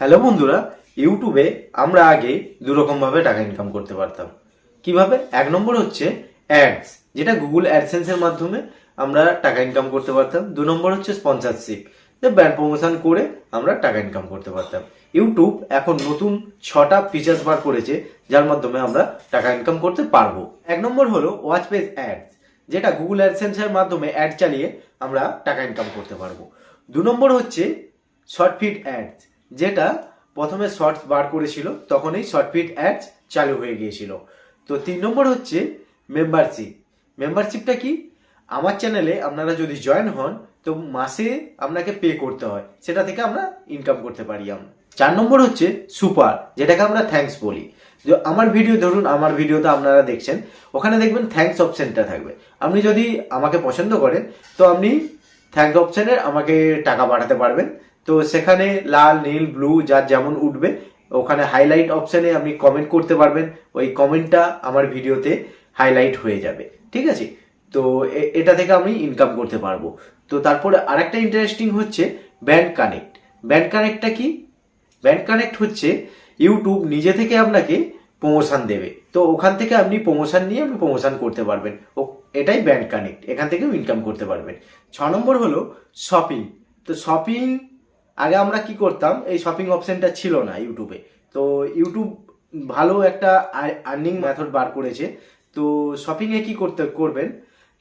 Hello বন্ধুরা, ইউটিউবে আমরা আগে দুরকমভাবে টাকা ইনকাম করতে পারতাম। কীভাবে? এক নম্বর হচ্ছে অ্যাডস যেটা গুগল অ্যাডসেন্সের মাধ্যমে আমরা টাকা ইনকাম করতে পারতাম। দু নম্বর হচ্ছে স্পন্সরশিপ যে ব্র্যান্ড প্রমোশন করে আমরা টাকা ইনকাম করতে পারতাম। ইউটিউব এখন নতুন ছটা ফিচার্স বার করেছে, যার মাধ্যমে আমরা টাকা ইনকাম করতে পারব। এক নম্বর হলো ওয়াচ পেজ অ্যাডস যেটা গুগল অ্যাডসেন্সের মাধ্যমে অ্যাড চালিয়ে আমরা টাকা ইনকাম করতে পারব। দু নম্বর হচ্ছে শর্ট ফিট অ্যাডস যেটা প্রথমে শর্টস বার করেছিল তখন এই শর্ট ফিট অ্যাডস চালু হয়ে গিয়েছিল। তো তিন নম্বর হচ্ছে মেম্বারশিপ মেম্বারশিপটা কি? আমার চ্যানেলে আপনারা যদি জয়েন হন, তো মাসে আপনাকে পে করতে হয়। সেটা থেকে আমরা ইনকাম করতে পারি আমরা। চার নম্বর হচ্ছে সুপার যেটাকে আমরা থ্যাঙ্কস বলি। যে আমার ভিডিও ধরুন আমার ভিডিওতে আপনারা দেখছেন, ওখানে দেখবেন থ্যাঙ্কস অপশনটা থাকবে। আপনি যদি আমাকে পছন্দ করেন, তো আপনি থ্যাঙ্ক অপশনে আমাকে টাকা পাঠাতে পারবেন। তো সেখানে লাল, নীল ব্লু যার যেমন উঠবে, ওখানে হাইলাইট অপশানে আপনি কমেন্ট করতে পারবেন। ওই কমেন্টটা আমার ভিডিওতে হাইলাইট হয়ে যাবে। ঠিক আছে? তো এটা থেকে আমি ইনকাম করতে পারব। তো তারপরে আরেকটা ইন্টারেস্টিং হচ্ছে ব্যান্ড কানেক্ট ব্যান্ড কানেক্টটা কি? ব্যান্ড কানেক্ট হচ্ছে ইউটিউব নিজে থেকে আপনাকে প্রমোশন দেবে। তো ওখান থেকে আপনি প্রমোশন নিয়ে আপনি প্রমোশন করতে পারবেন। এটাই ব্যান্ড কানেক্ট এখান থেকেও ইনকাম করতে পারবেন। ছ নম্বর হলো শপিং তো শপিং আগে আমরা কি করতাম, এই শপিং অপশানটা ছিল না ইউটিউবে। তো ইউটিউব ভালো একটা আর্নিং মেথড বার করেছে। তো শপিংয়ে কি করতে, করবেন,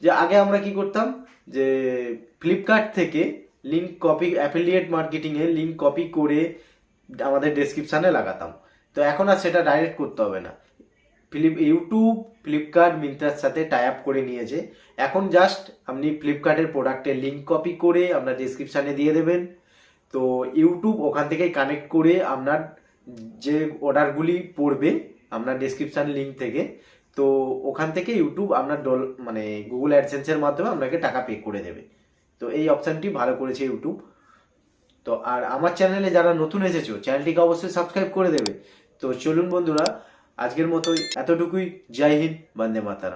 যে আগে আমরা কি করতাম, যে ফ্লিপকার্ট থেকে লিঙ্ক কপি অ্যাফিলিয়েট মার্কেটিংয়ে লিঙ্ক কপি করে আমাদের ডেসক্রিপশানে লাগাতাম। তো এখন আর সেটা ডাইরেক্ট করতে হবে না। ফ্লিপ, ইউটিউব, ফ্লিপকার্ট, মিন্ত্রার সাথে টাই আপ করে নিয়েছে। এখন জাস্ট আপনি ফ্লিপকার্টের প্রোডাক্টের লিঙ্ক কপি করে আপনার ডেসক্রিপশানে দিয়ে দেবেন। তো ইউটিউব ওখান থেকে কানেক্ট করে আপনার যে অর্ডারগুলি পড়বে আপনার ডেসক্রিপশান লিঙ্ক থেকে, তো ওখান থেকে ইউটিউব আপনার ডল মানে গুগল অ্যাডসেন্সের মাধ্যমে আপনাকে টাকা পে করে দেবে। তো এই অপশানটি ভালো করেছে ইউটিউব। তো আর আমার চ্যানেলে যারা নতুন এসেছ চ্যানেলটিকে অবশ্যই সাবস্ক্রাইব করে দেবে। তো চলুন বন্ধুরা আজকের মতোই এতটুকুই। জয় হিন্দ বন্দে মাতারা